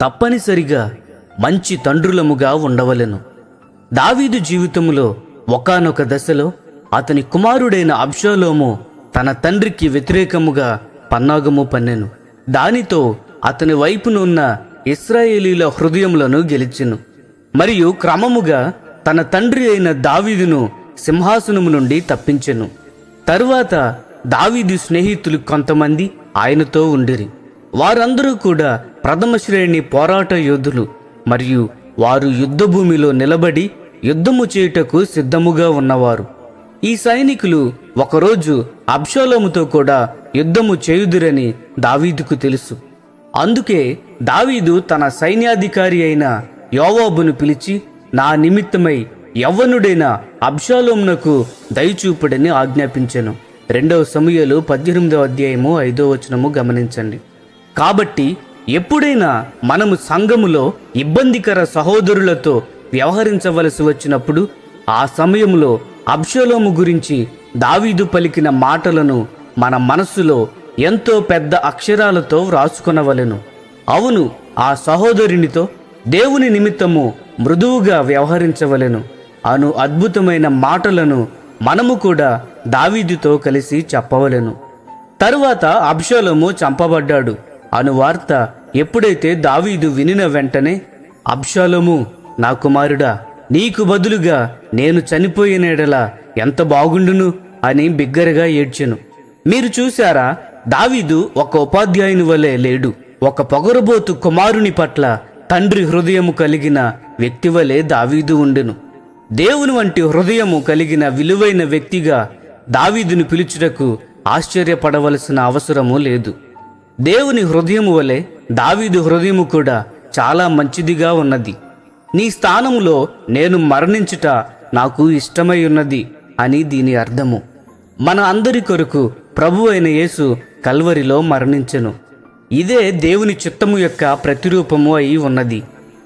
తప్పనిసరిగా మంచి తండ్రులముగా ఉండవలెను. దావీదు జీవితంలో ఒకానొక దశలో అతని కుమారుడైన అబ్షాలోము తన తండ్రికి వ్యతిరేకముగా పన్నాగము పన్నెను. దానితో అతని వైపునున్న ఇస్రాయేలీల హృదయములను గెలిచెను. మరియు క్రమముగా తన తండ్రి అయిన దావీదును సింహాసనము నుండి తప్పించెను. తరువాత దావీదు స్నేహితులు కొంతమంది ఆయనతో ఉండిరి. వారందరూ కూడా ప్రథమ శ్రేణి పోరాట యోధులు మరియు వారు యుద్ధభూమిలో నిలబడి యుద్ధము చేయుటకు సిద్ధముగా ఉన్నవారు. ఈ సైనికులు ఒకరోజు అబ్షాలోముతో కూడా యుద్ధము చేయుదురని దావీదుకు తెలుసు. అందుకే దావీదు తన సైన్యాధికారి అయిన యోవాబును పిలిచి నా నిమిత్తమై యవ్వనుడైన అబ్షాలోమునకు దయచూపుడని ఆజ్ఞాపించెను. రెండవ సమయంలో పద్దెనిమిదవ అధ్యాయము ఐదో వచనము గమనించండి. కాబట్టి ఎప్పుడైనా మనము సంఘములో ఇబ్బందికర సహోదరులతో వ్యవహరించవలసి వచ్చినప్పుడు ఆ సమయంలో అబ్షలోము గురించి దావీదు పలికిన మాటలను మన మనస్సులో ఎంతో పెద్ద అక్షరాలతో వ్రాసుకొనవలెను. అవును ఆ సహోదరునితో దేవుని నిమిత్తము మృదువుగా వ్యవహరించవలెను. అను అద్భుతమైన మాటలను మనము కూడా దావీదుతో కలిసి చెప్పవలెను. తరువాత అబ్షాలోము చంపబడ్డాడు. అను వార్త ఎప్పుడైతే దావీదు వినిన వెంటనే అబ్షాలోము నా కుమారుడా నీకు బదులుగా నేను చనిపోయినడలా ఎంత బాగుండును? అని బిగ్గరగా ఏడ్చెను. మీరు చూశారా దావీదు ఒక ఉపాధ్యాయుని వలె లేడు. ఒక పొగరబోతు కుమారుని పట్ల తండ్రి హృదయము కలిగిన వ్యక్తి వలె దావీదు ఉండెను. దేవుని వంటి హృదయము కలిగిన విలువైన వ్యక్తిగా దావీదును పిలుచుటకు ఆశ్చర్యపడవలసిన అవసరము లేదు. దేవుని హృదయము వలె దావీదు హృదయము కూడా చాలా మంచిదిగా ఉన్నది. నీ స్థానములో నేను మరణించుట నాకు ఇష్టమై ఉన్నది అని దీని అర్థము. మన అందరి కొరకు ప్రభు అయిన యేసు కల్వరిలో మరణించెను. ఇదే దేవుని చిత్తము యొక్క ప్రతిరూపము అయి ఉన్నది.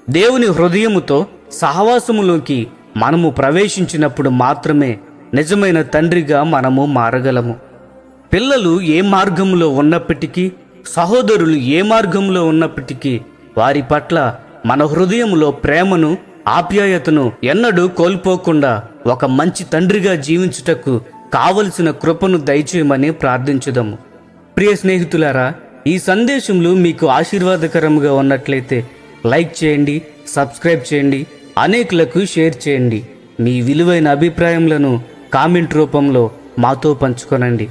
దేవుని హృదయముతో సహవాసములోకి మనము ప్రవేశించినప్పుడు మాత్రమే నిజమైన తండ్రిగా మనము మారగలము. పిల్లలు ఏ మార్గంలో ఉన్నప్పటికీ సహోదరులు ఏ మార్గంలో ఉన్నప్పటికీ వారి పట్ల మన హృదయంలో ప్రేమను ఆప్యాయతను ఎన్నడూ కోల్పోకుండా ఒక మంచి తండ్రిగా జీవించుటకు కావలసిన కృపను దయచేయమని ప్రార్థించుదాము. ప్రియ స్నేహితులారా ఈ సందేశములు మీకు ఆశీర్వాదకరంగా ఉన్నట్లయితే లైక్ చేయండి సబ్స్క్రైబ్ చేయండి అనేకులకు షేర్ చేయండి. మీ విలువైన అభిప్రాయములను కామెంట్ రూపంలో మాతో పంచుకొనండి.